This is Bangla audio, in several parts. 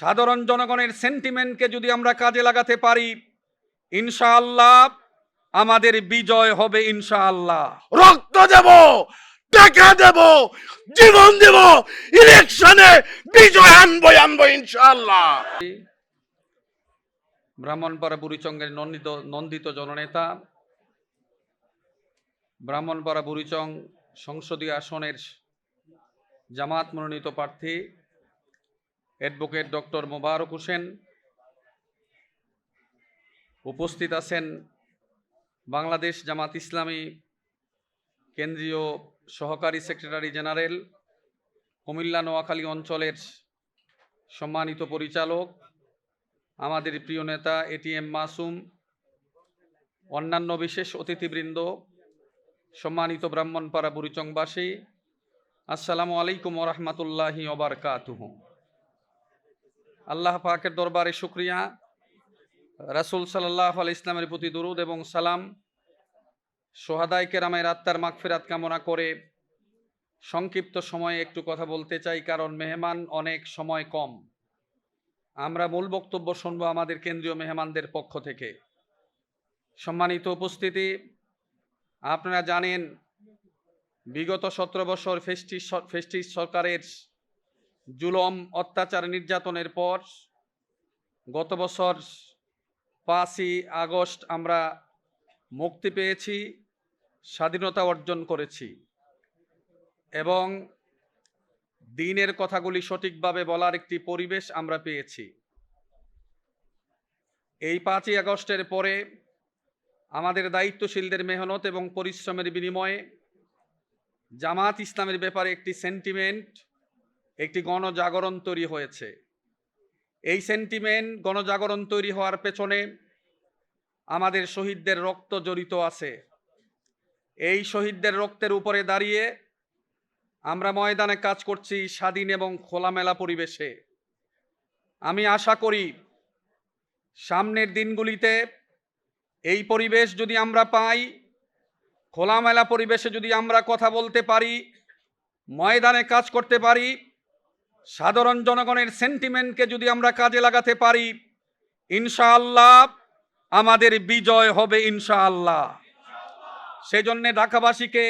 সাধারণ জনগণের সেন্টিমেন্টকে যদি আমরা কাজে লাগাতে পারি ইনশাআল্লাহ আমাদের বিজয় হবে ইনশাআল্লাহ। রক্ত দেব টাকা দেব জীবন দেব ইলেকশনে বিজয় আনব আনব ইনশাআল্লাহ। ব্রাহ্মণপাড়া বুড়িচঙ্গের নন্দিত নন্দিত জননেতা ব্রাহ্মণপাড়া বুড়িচং সংসদীয় আসনের জামাত মনোনীত প্রার্থী অ্যাডভোকেট ডক্টর মোবারক হোসেন। উপস্থিত আছেন বাংলাদেশ জামাত ইসলামী কেন্দ্রীয় সহকারী সেক্রেটারি জেনারেল, কুমিল্লা নোয়াখালী অঞ্চলের সম্মানিত পরিচালক, আমাদের প্রিয় নেতা এটিএম মাসুম, অন্যান্য বিশেষ অতিথিবৃন্দ, সম্মানিত ব্রাহ্মণপাড়া বুড়িচংবাসী, আসসালামু আলাইকুম ওরহমতুল্লাহি ওবরকাতুহ আল্লাহ পাকের দরবারে শুক্রিয়া। রাসূল সাল্লাহ আল ইসলামের প্রতি দরুদ এবং সালাম। সোহাদাই কেরামের আত্মার মাগফিরাত কামনা করে সংক্ষিপ্ত সময়ে একটু কথা বলতে চাই, কারণ মেহমান অনেক সময় কম। আমরা মূল বক্তব্য শুনব আমাদের কেন্দ্রীয় মেহমানদের পক্ষ থেকে। সম্মানিত উপস্থিতি, আপনারা জানেন, বিগত সতেরো বছর ফেস্টিস ফেস্টিস সরকারের জুলম, অত্যাচার, নির্যাতনের পর গত বছর পাঁচই আগস্ট আমরা মুক্তি পেয়েছি, স্বাধীনতা অর্জন করেছি এবং দিনের কথাগুলি সঠিকভাবে বলার একটি পরিবেশ আমরা পেয়েছি। এই পাঁচই আগস্টের পরে আমাদের দায়িত্বশীলদের মেহনত এবং পরিশ্রমের বিনিময়ে জামাত ইসলামের ব্যাপারে একটি সেন্টিমেন্ট একটি গণজাগরণ তৈরি হয়েছে। এই সেন্টিমেন্ট গণজাগরণ তৈরি হওয়ার পেছনে আমাদের শহীদদের রক্ত জড়িত আছে। এই শহীদদের রক্তের উপরে দাঁড়িয়ে আমরা ময়দানে কাজ করছি স্বাধীন এবং খোলামেলা পরিবেশে। আমি আশা করি সামনের দিনগুলিতে এই পরিবেশ যদি আমরা পাই, খোলামেলা পরিবেশে যদি আমরা কথা বলতে পারি, ময়দানে কাজ করতে পারি সাধারণ জনগণের সেন্টিমেন্টকে যদি আমরা কাজে লাগাতে পারি, ইনশাআল্লাহ আমাদের বিজয় হবে ইনশাআল্লাহ। সেজন্যে ঢাকাবাসীকে,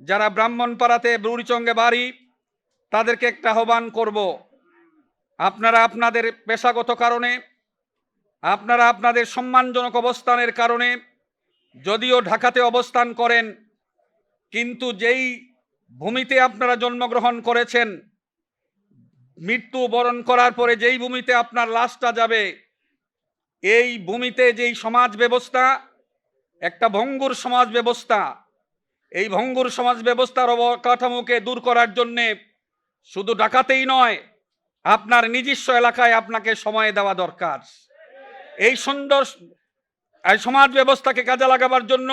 যারা ব্রাহ্মণপাড়াতে বুড়িচঙ্গে বাড়ি, তাদেরকে একটা আহ্বান করব। আপনারা আপনাদের পেশাগত কারণে, আপনারা আপনাদের সম্মানজনক অবস্থানের কারণে, যদিও ঢাকাতে অবস্থান করেন, কিন্তু যেই ভূমিতে আপনারা জন্মগ্রহণ করেছেন মৃত্যু বরণ করার পরে যেই ভূমিতে আপনার লাশটা যাবে, এই ভূমিতে যেই সমাজ ব্যবস্থা, একটা ভঙ্গুর সমাজ ব্যবস্থা, এই ভঙ্গুর সমাজ ব্যবস্থার অবকাঠামোকে দূর করার জন্যে শুধু ডাকাতেই নয়, আপনার নিজস্ব এলাকায় আপনাকে সময় দেওয়া দরকার। এই সুন্দর সমাজ ব্যবস্থাকে কাজে লাগাবার জন্য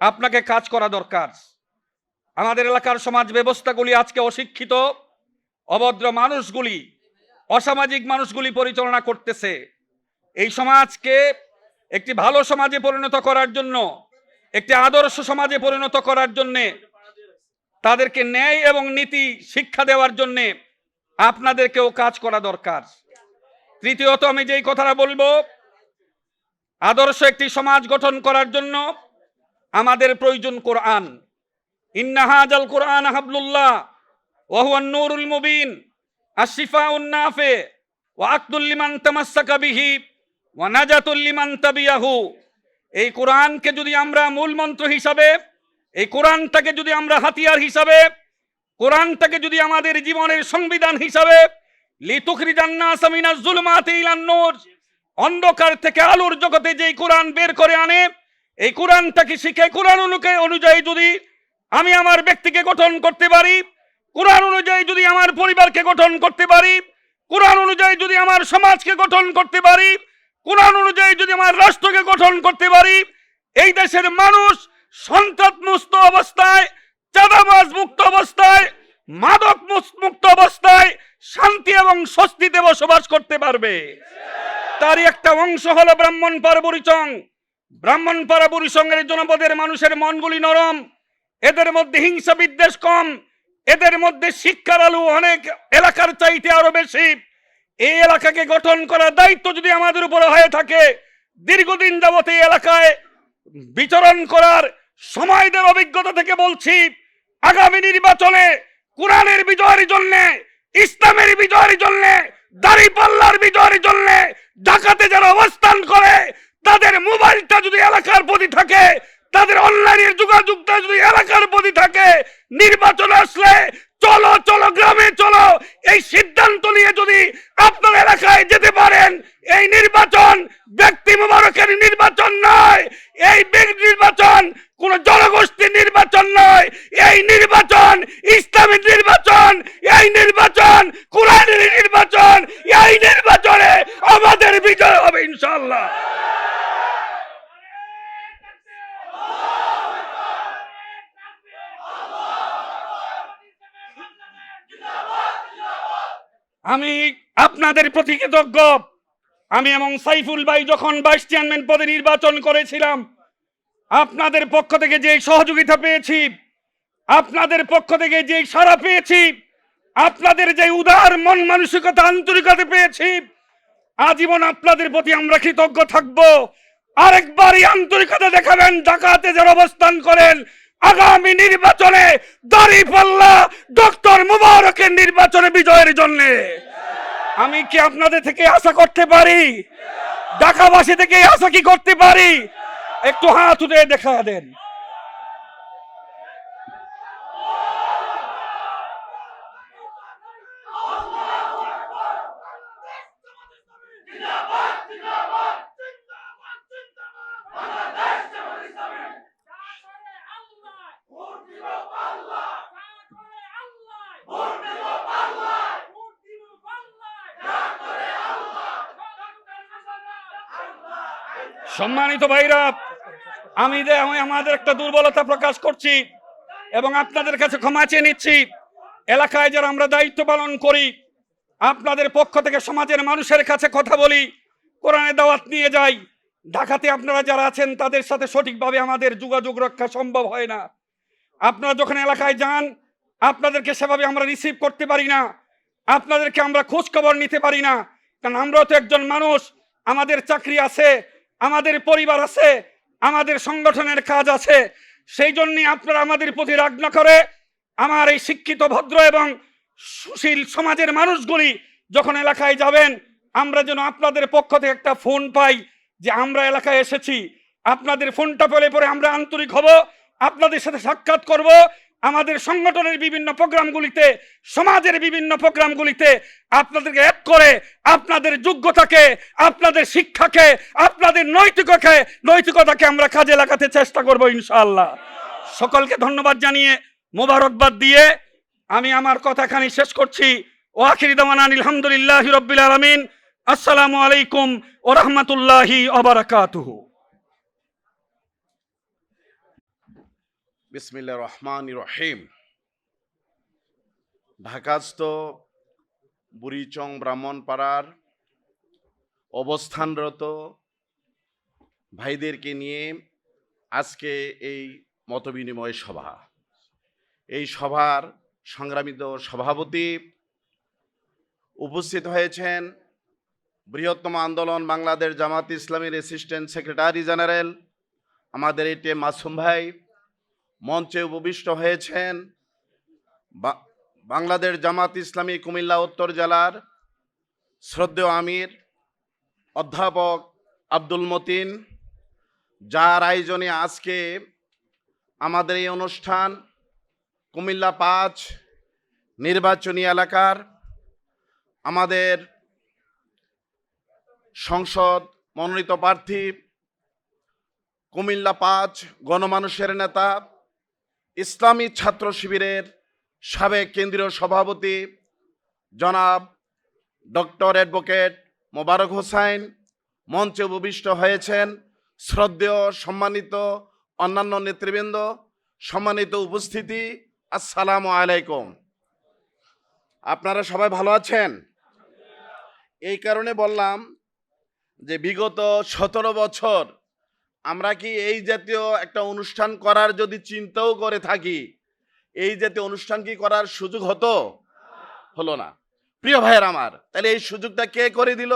আপনাকে কাজ করা দরকার। আমাদের এলাকার সমাজ ব্যবস্থাগুলি আজকে অশিক্ষিত। অভদ্র মানুষগুলি, অসামাজিক মানুষগুলি পরিচালনা করতেছে। এই সমাজকে একটি ভালো সমাজে পরিণত করার জন্য, একটি আদর্শ সমাজে পরিণত করার জন্যে তাদেরকে ন্যায় এবং নীতি শিক্ষা দেওয়ার জন্যে আপনাদেরকেও কাজ করা দরকার। তৃতীয়ত আমি যেই কথাটা বলব, আদর্শ একটি সমাজ গঠন করার জন্য আমাদের প্রয়োজন কোরআন। ইন্নাহাজাল কোরআন হাবলুল্লাহ ওয়াহুয়ান নূরুল মুবিন আশিফা উন্নাফে ওয়া আকদুল্লিমান তামাসসাকা বিহি ওয়া নাজাতুল্লিমান তাবিয়াহু এই কোরআনকে যদি আমরা মূল মন্ত্র হিসাবে, এই কোরআনটাকে যদি আমরা হাতিয়ার হিসাবে, কোরআনটাকে যদি আমাদের জীবনের সংবিধান হিসাবে অন্ধকার থেকে আলোর জগতে যেই কোরআন বের করে আনে, এই কোরআনটাকে শিখে, কোরআন অনুযায়ী যদি আমি আমার ব্যক্তিকে গঠন করতে পারি কোরআন অনুযায়ী যদি আমার পরিবারকে গঠন করতে পারি, কোরআন অনুযায়ী যদি আমার সমাজকে গঠন করতে পারি, কোরআন অনুযায়ী যদি আমার রাষ্ট্রকে গঠন করতে পারি, এই দেশের মানুষ সন্ত্রাসমুক্ত অবস্থায়, চাঁদাবাজ মুক্ত অবস্থায়, মাদক মুক্ত অবস্থায় শান্তি এবং স্বস্তিতে বসবাস করতে পারবে। তারই একটা অংশ হলো ব্রাহ্মণপাড়া বুড়িচং ব্রাহ্মণপাড়া বুড়িচংয়ের জনপদের মানুষের মনগুলি নরম। এদের মধ্যে হিংসা বিদ্বেষ কম। এদের মধ্যে শিক্ষার আলু অনেক এলাকার চাইতে আরও বেশি। এই এলাকাকে গঠন করার দায়িত্ব যদি আমাদের উপরে হয়ে থাকে, দীর্ঘদিন যাবত এই এলাকায় বিচরণ করার সময়দের অভিজ্ঞতা থেকে বলছি, আগামী নির্বাচনে কোরআনের বিজয়ের জন্য, ইসলামের বিজয়ের জন্য, দাড়িপাল্লার বিজয়ের জন্য ঢাকাতে যারা অবস্থান করে, তাদের মোবাইলটা যদি এলাকার প্রতি থাকে তাদের অনলাইনের যোগাযোগটা যদি এলাকার প্রতি থাকে, নির্বাচন আসলে চলো চলো, গ্রামে চলো। এই সিদ্ধান্ত নিয়ে যদি আপনার এলাকায় যেতে পারেন, এই নির্বাচন ব্যক্তি মোবারকের নির্বাচন নয়। এই নির্বাচন কোন জনগোষ্ঠীর নির্বাচন নয়। এই নির্বাচন ইসলামের নির্বাচন। এই নির্বাচন কোরআনের নির্বাচন। এই নির্বাচনে আমাদের বিজয় হবে ইনশাল্লাহ আমি আপনাদের প্রতি কৃতজ্ঞ। আমি এবং সাইফুল ভাই যখন ভাইস চেয়ারম্যান পদে নির্বাচন করেছিলাম, আপনাদের পক্ষ থেকে যে সহযোগিতা পেয়েছি, আপনাদের পক্ষ থেকে যে সাড়া পেয়েছি, আপনাদের যে উদার মন মানসিকতা আন্তরিকতা পেয়েছি, আজীবন আপনাদের প্রতি আমরা কৃতজ্ঞ থাকব। আরেকবারই আন্তরিকতা দেখাবেন ঢাকাতে যারা অবস্থান করেন আগামী নির্বাচনে দাঁড়িপাল্লা ডক্টর মুবারকের নির্বাচনে বিজয়ের জন্য। আমি কি আপনাদের থেকে আশা করতে পারি? ঢাকাবাসী থেকে আশা কি করতে পারি? একটু হাত উঠে দেখা দেন। সম্মানিত ভাইরা, আমি আমি আমাদের একটা দুর্বলতা প্রকাশ করছি এবং আপনাদের কাছে ক্ষমা চেয়ে নিচ্ছি। এলাকায় যারা আমরা দায়িত্ব পালন করি, আপনাদের পক্ষ থেকে সমাজের মানুষের কাছে কথা বলি কোরআনের দাওয়াত নিয়ে যাই। ঢাকাতে আপনারা যারা আছেন, তাদের সাথে সঠিকভাবে আমাদের যোগাযোগ রক্ষা সম্ভব হয় না। আপনারা যখন এলাকায় যান, আপনাদেরকে সেভাবে আমরা রিসিভ করতে পারি না। আপনাদেরকে আমরা খোঁজ খবর নিতে পারি না। কারণ আমরাও তো একজন মানুষ, আমাদের চাকরি আছে আমাদের পরিবার আছে, আমাদের সংগঠনের কাজ আছে, সেই জন্যই আপনারা আমাদের প্রতি রাগ না করে আমার এই শিক্ষিত, ভদ্র এবং সুশীল সমাজের মানুষগুলি যখন এলাকায় যাবেন, আমরা যেন আপনাদের পক্ষ থেকে একটা ফোন পাই যে আমরা এলাকায় এসেছি। আপনাদের ফোনটা পেলে পরে আমরা আন্তরিক হব, আপনাদের সাথে সাক্ষাৎ করব আমাদের সংগঠনের বিভিন্ন প্রোগ্রামগুলিতে, সমাজের বিভিন্ন প্রোগ্রামগুলিতে আপনাদেরকে এক করে আপনাদের যোগ্যতাকে, আপনাদের শিক্ষাকে, আপনাদের নৈতিককে, নৈতিকতাকে আমরা কাজে লাগাতে চেষ্টা করব ইনশাআল্লাহ। সকলকে ধন্যবাদ জানিয়ে মোবারকবাদ দিয়ে আমি আমার কথাখানি শেষ করছি। ও আখিরি দামান আলহামদুলিল্লাহ রব্বিল আলমিন। আসসালামু আলাইকুম ও রহমতুল্লাহি অবরাকাতুহু বিসমিল্লা রহমান রহিম। ঢাকাস্থ বুড়িচং ব্রাহ্মণপাড়ার অবস্থানরত ভাইদেরকে নিয়ে আজকে এই মতবিনিময় সভা। এই সভার সংগ্রামিত সভাপতি উপস্থিত হয়েছেন বৃহত্তম আন্দোলন বাংলাদেশ জামাত ইসলামীর অ্যাসিস্ট্যান্ট সেক্রেটারি জেনারেল আমাদের এটি মাসুম ভাই মঞ্চে উপবিষ্ট হয়েছেন বাংলাদেশ জামাত ইসলামী কুমিল্লা উত্তর জেলার শ্রদ্ধেয় আমির, অধ্যাপক আব্দুল মতিন, যার আয়োজনে আজকে আমাদের এই অনুষ্ঠান কুমিল্লা পাঁচ নির্বাচনী এলাকার আমাদের সংসদ মনোনীত প্রার্থী কুমিল্লা পাঁচ গণমানুষের নেতা ইসলামী ছাত্র শিবিরের সাবেক কেন্দ্রীয় সভাপতি জনাব ডক্টর অ্যাডভোকেট মোবারক হোসাইন মঞ্চে উপবিষ্ট হয়েছেন শ্রদ্ধেয় সম্মানিত অন্যান্য নেতৃবৃন্দ, সম্মানিত উপস্থিতি, আসসালামু আলাইকুম। আপনারা সবাই ভালো আছেন? এই কারণে বললাম যে বিগত সতেরো বছর আমরা কি এই জাতীয় একটা অনুষ্ঠান করার যদি চিন্তাও করে থাকি, এই জাতীয় অনুষ্ঠান কি করার সুযোগ হতো? হলো না। প্রিয় ভাইয়ের আমার, তাহলে এই সুযোগটা কে করে দিল?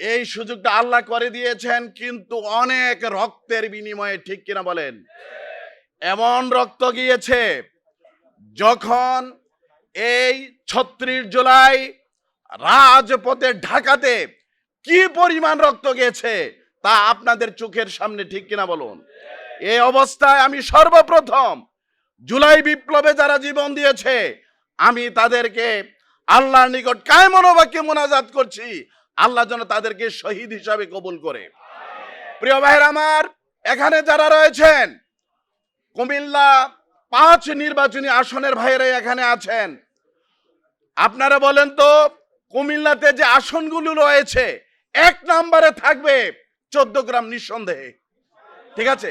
এই সুযোগটা আল্লাহ করে দিয়েছেন, কিন্তু অনেক রক্তের বিনিময়ে, ঠিক কিনা বলেন? এমন রক্ত গিয়েছে, যখন এই ছত্রিশ জুলাই রাজপথে ঢাকাতে কি পরিমাণ রক্ত গেছে তা আপনাদের চোখের সামনে ঠিক কিনা বলুন? এই অবস্থায় আমি সর্বপ্রথম জুলাই বিপ্লবে যারা জীবন দিয়েছে, আমি তাদেরকে আল্লাহর নিকট কায় মনোবাক্যে মোনাজাত করছি। আল্লাহ যেন তাদেরকে শহীদ হিসাবে কবুল করে। প্রিয় ভাইয়ের আমার, এখানে যারা রয়েছেন, কুমিল্লা পাঁচ নির্বাচনী আসনের ভাইয়েরা এখানে আছেন। আপনারা বলেন তো, কুমিল্লাতে যে আসনগুলো রয়েছে, এক নম্বরে থাকবে চোদ্দ গ্রাম নিঃসন্দেহে। ঠিক আছে?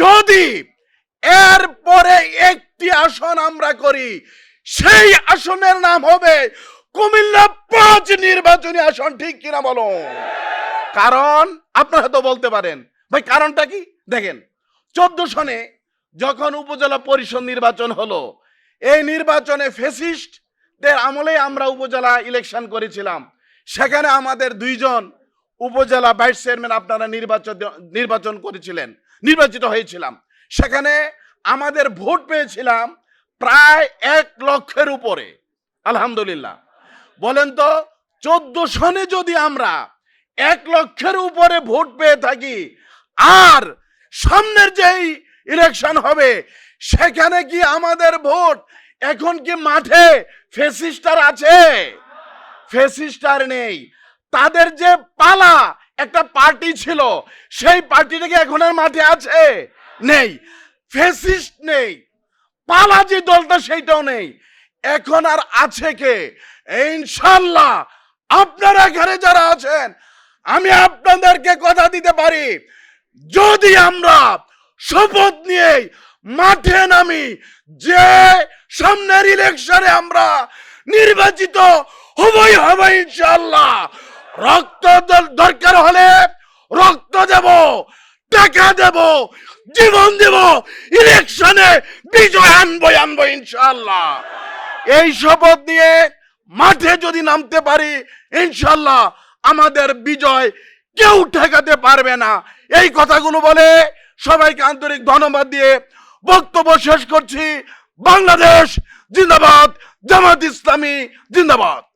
যদি এর পরে একটি আসন আমরা করি, সেই আসনের নাম হবে কুমিল্লা পাঁচ নির্বাচনী আসন, ঠিক কিনা বলো? কারণ আপনারা তো বলতে পারেন। ভাই, কারণটা কি? দেখেন, চোদ্দ সনে যখন উপজেলা পরিষদ নির্বাচন হলো, এই নির্বাচনে ফেসিস্টদের আমলে আমরা উপজেলা ইলেকশন করেছিলাম। সেখানে আমাদের দুইজন উপজেলা ভাইস চেয়ারম্যান আপনারা নির্বাচন নির্বাচন করেছিলেন, নির্বাচিত হয়েছিলাম। সেখানে আমাদের ভোট পেয়েছিলাম প্রায় এক লক্ষের উপরে, আলহামদুলিল্লাহ। বলেন তো, চোদ্দ সনে যদি আমরা এক লক্ষের উপরে ভোট পেয়ে থাকি, আর সামনের যেই ইলেকশন হবে, সেখানে কি আমাদের ভোট এখন কি মাঠে ফেসিস্টার আছে? ফেসিস্টার নেই। তাদের যে পালা, একটা পার্টি ছিল, সেই পার্টিটা কি এখন আর মাঠে আছে? নেই। ফেসিস্ট নেই। পালা যে দলটা, সেইটাও নেই। এখন আর আছে কে? ইনশাল্লাহ আপনারা এখানে যারা আছেন, আমি আপনাদেরকে কথা দিতে পারি। যদি আমরা শপথ নিয়ে মাঠে নামি, যে সামনের ইলেকশনে আমরা নির্বাচিত হবই হবে ইনশাল্লাহ রক্ত দরকার হলে রক্ত দেব, টাকা দেব, জীবন দেব, ইলেকশনে বিজয় আনব আনব ইনশাল্লাহ এই শপথ নিয়ে মাঠে যদি নামতে পারি ইনশাল্লাহ আমাদের বিজয় কেউ ঠেকাতে পারবে না। এই কথাগুলো বলে সবাইকে আন্তরিক ধন্যবাদ দিয়ে বক্তব্য শেষ করছি। বাংলাদেশ জিন্দাবাদ, জামাত ইসলামী জিন্দাবাদ।